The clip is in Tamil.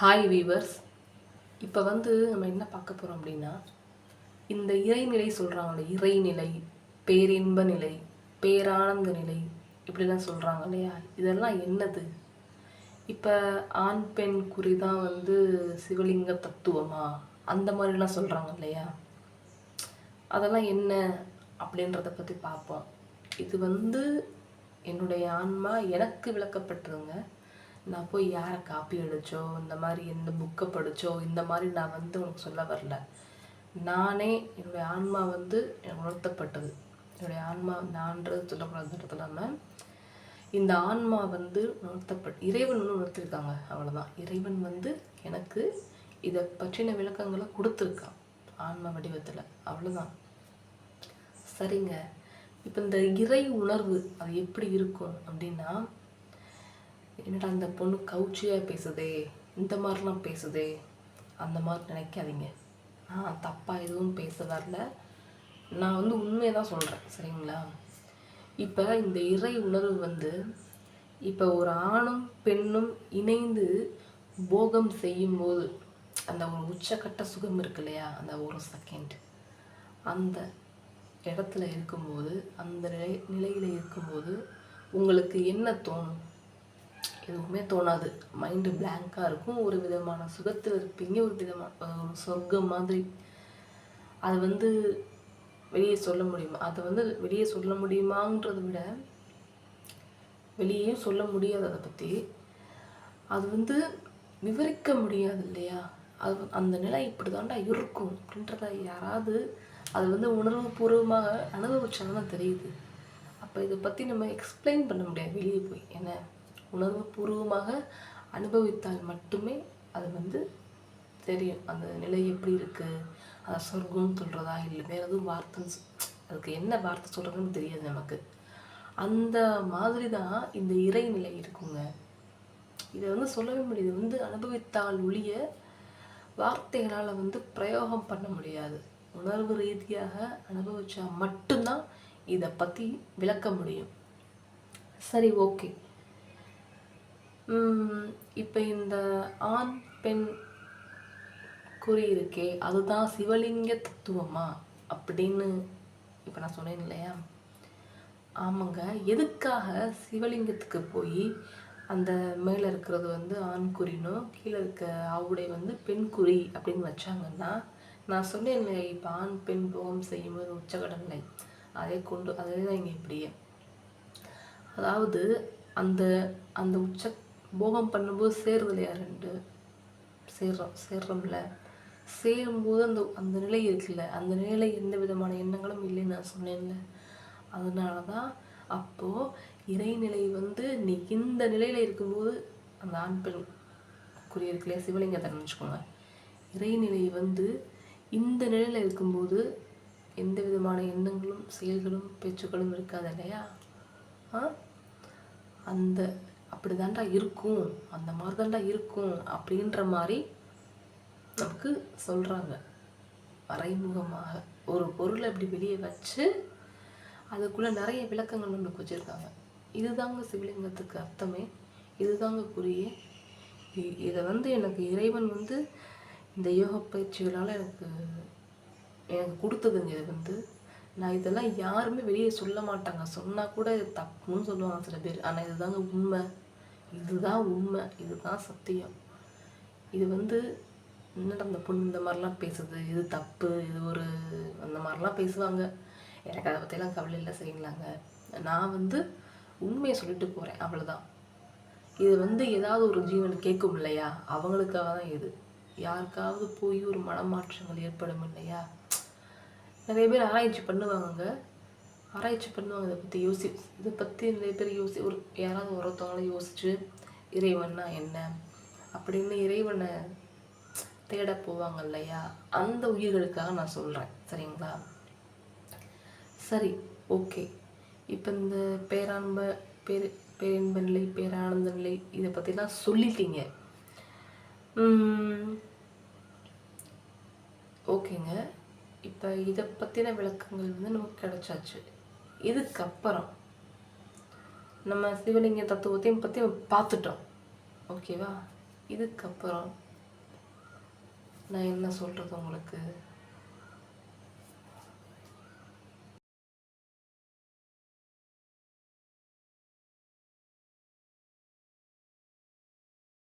ஹாய் வீவர்ஸ் இப்போ வந்து நம்ம என்ன பார்க்க போகிறோம் அப்படின்னா இந்த இறைநிலை சொல்கிறாங்கல்ல இறைநிலை பேரின்ப நிலை பேரானந்த நிலை இப்படிலாம் சொல்கிறாங்க இல்லையா? இதெல்லாம் என்னது? இப்போ ஆண் பெண் குறி தான் வந்து சிவலிங்க தத்துவமா? அந்த மாதிரிலாம் சொல்கிறாங்க இல்லையா? அதெல்லாம் என்ன அப்படின்றத பற்றி பார்ப்போம். இது வந்து என்னுடைய ஆன்மா எனக்கு விளக்கப்பட்டிருங்க நான் போய் யாரை காப்பி அடித்தோ இந்த மாதிரி எந்த புக்கை படித்தோ இந்த மாதிரி நான் வந்து உனக்கு சொல்ல வரல. நானே என்னுடைய ஆன்மா வந்து எனக்கு உணர்த்தப்பட்டது. என்னுடைய ஆன்மா நான்றது சொல்லக்கூடாதுன்றது இல்லாமல் இந்த ஆன்மா வந்து உணர்த்தப்பட்டு இறைவன் வந்து உணர்த்திருக்காங்க அவ்வளோதான் இறைவன் வந்து எனக்கு இதை பற்றின விளக்கங்களை கொடுத்துருக்கான் ஆன்மா வடிவத்தில். அவ்வளோதான் சரிங்க. இப்போ இந்த இறை உணர்வு அது எப்படி இருக்கும் அப்படின்னா என்னடா இந்த பொண்ணு கவுச்சியாக பேசுதே? இந்த மாதிரிலாம் பேசுதே? அந்த மாதிரி நினைக்காதீங்க. நான் தப்பாக எதுவும் பேச வரல நான் வந்து உண்மையை தான் சொல்கிறேன் சரிங்களா? இப்போ இந்த இறை உணர்வு வந்து இப்போ ஒரு ஆணும் பெண்ணும் இணைந்து போகம் செய்யும்போது அந்த ஒரு உச்சக்கட்ட சுகம் இருக்கு இல்லையா? அந்த ஒரு செகண்ட் அந்த இடத்துல இருக்கும்போது அந்த நிலை நிலையில் இருக்கும்போது உங்களுக்கு என்ன தோணும்? எதுவுமே தோணாது. மைண்டு பிளாங்காக இருக்கும். ஒரு விதமான சுகத்தில் இருப்பீங்க. ஒரு விதமான ஒரு சொர்க்கம் மாதிரி. அது வந்து வெளியே சொல்ல முடியுமா? அதை வந்து வெளியே சொல்ல முடியுமான்றதை விட வெளியே சொல்ல முடியாது அதை பற்றி அது வந்து விவரிக்க முடியாது இல்லையா? அது அந்த நிலை இப்படி தாண்டா இருக்கும் அப்படின்றத யாராவது அது வந்து உணர்வுபூர்வமாக அனுபவிச்சாங்கன்னா தெரியுது. அப்போ இதை பற்றி நம்ம எக்ஸ்பிளைன் பண்ண முடியாது. வெளியே போய். என்ன? உணர்வுபூர்வமாக அனுபவித்தால் மட்டுமே அது வந்து தெரியும். அந்த நிலை எப்படி இருக்குது அதை சொர்க்கம்னு சொல்கிறதா இல்லை வேறு எதுவும் வார்த்தை அதுக்கு என்ன வார்த்தை சொல்கிறதுன்னு தெரியாது நமக்கு. அந்த மாதிரி தான் இந்த இறைநிலை இருக்குங்க. இதை வந்து சொல்லவே முடியாது. வந்து அனுபவித்தால் ஒழிய வார்த்தைகளால் வந்து பிரயோகம் பண்ண முடியாது. உணர்வு ரீதியாக அனுபவிச்சா மட்டும்தான் இதை பற்றி விளக்க முடியும். சரி ஓகே. இப்போ இந்த ஆண் பெண் குறி இருக்கே அதுதான் சிவலிங்க தத்துவமா? அப்படின்னு இப்போ நான் சொன்னேன் இல்லையா? ஆமாங்க. எதுக்காக சிவலிங்கத்துக்கு போய் அந்த மேலே இருக்கிறது வந்து ஆண் குறினும் கீழே இருக்க ஆவுடை வந்து பெண் குறி அப்படின்னு வச்சாங்கன்னா நான் சொன்னேன் இல்லையா இப்போ ஆண் பெண் போகம் செய்யும்போது உச்சகடநிலை அதே கொண்டு அதே தான் இங்கே இப்படியே. அதாவது அந்த அந்த உச்ச போகம் பண்ணும்போது சேருது இல்லையா ரெண்டு? சேர்றோம் சேர்றோம்ல. சேரும்போது அந்த அந்த நிலை இருக்குல்ல. அந்த நிலையில் எந்த விதமான எண்ணங்களும் இல்லைன்னு நான் சொன்னேன்ல. அதனால தான் அப்போது இறைநிலை வந்து நீ இந்த நிலையில் இருக்கும்போது அந்த ஆண் பெண் குறி இருக்கு இல்லையா சிவலிங்கத்தை நினச்சிக்கோங்க. இறைநிலை வந்து இந்த நிலையில் இருக்கும்போது எந்த விதமான எண்ணங்களும் செயல்களும் பேச்சுக்களும் இருக்காது இல்லையா? ஆ? அந்த அப்படி தாண்டா இருக்கும் அந்த மாதிரி தாண்டா இருக்கும் அப்படின்ற மாதிரி நமக்கு சொல்கிறாங்க மறைமுகமாக ஒரு பொருளை இப்படி வெளியே வச்சு அதுக்குள்ளே நிறைய விளக்கங்கள் நம்மளுக்கு வச்சுருக்காங்க. இதுதாங்க சிவலிங்கத்துக்கு அர்த்தமே. இதுதாங்க குறியே. இதை வந்து எனக்கு இறைவன் வந்து இந்த யோக பயிற்சிகளால் எனக்கு எனக்கு கொடுத்ததுங்க இது வந்து. நான் இதெல்லாம் யாருமே வெளியே சொல்ல மாட்டாங்க. சொன்னால் கூட தப்புன்னு சொல்லுவாங்க சில பேர். ஆனால் இதுதாங்க உண்மை. இதுதான் உண்மை. இதுதான் சத்தியம். இது வந்து என்னடா அந்த பொண்ணு இந்த மாதிரிலாம் பேசுது? இது தப்பு. இது ஒரு அந்த மாதிரிலாம் பேசுவாங்க. எனக்கு அதை பற்றிலாம் கவலை இல்லை சரிங்களாங்க? நான் வந்து உண்மையை சொல்லிட்டு போகிறேன் அவ்வளோதான் இது வந்து ஏதாவது ஒரு ஜீவன் கேட்கும் இல்லையா? அவங்களுக்காக தான் இது. யாருக்காவது போய் ஒரு மனமாற்றங்கள் ஏற்படும் இல்லையா? நிறைய பேர் ஆராய்ச்சி பண்ணுவாங்க ஆராய்ச்சி பண்ணுவாங்க. இதை பற்றி யோசி இதை பற்றி நிறைய பேர் யோசி ஒரு யாராவது ஒருத்தவங்களும் யோசிச்சு இறைவன்னா என்ன? அப்படின்னு இறைவனை தேட போவாங்க இல்லையா? அந்த உயிர்களுக்காக நான் சொல்கிறேன் சரிங்களா? சரி ஓகே. இப்போ இந்த பேரான்ப பேர் பேரின்ப நிலை பேரானந்த நிலை இதை பற்றிலாம் சொல்லிட்டீங்க. ஓகேங்க. இப்போ இதை பற்றின விளக்கங்கள் வந்து நமக்கு கிடைச்சாச்சு. இதுக்கப்புறம் நம்ம சிவலிங்க தத்துவத்தையும் பற்றி பார்த்துட்டோம். ஓகேவா இதுக்கப்புறம் நான் என்ன சொல்கிறது உங்களுக்கு?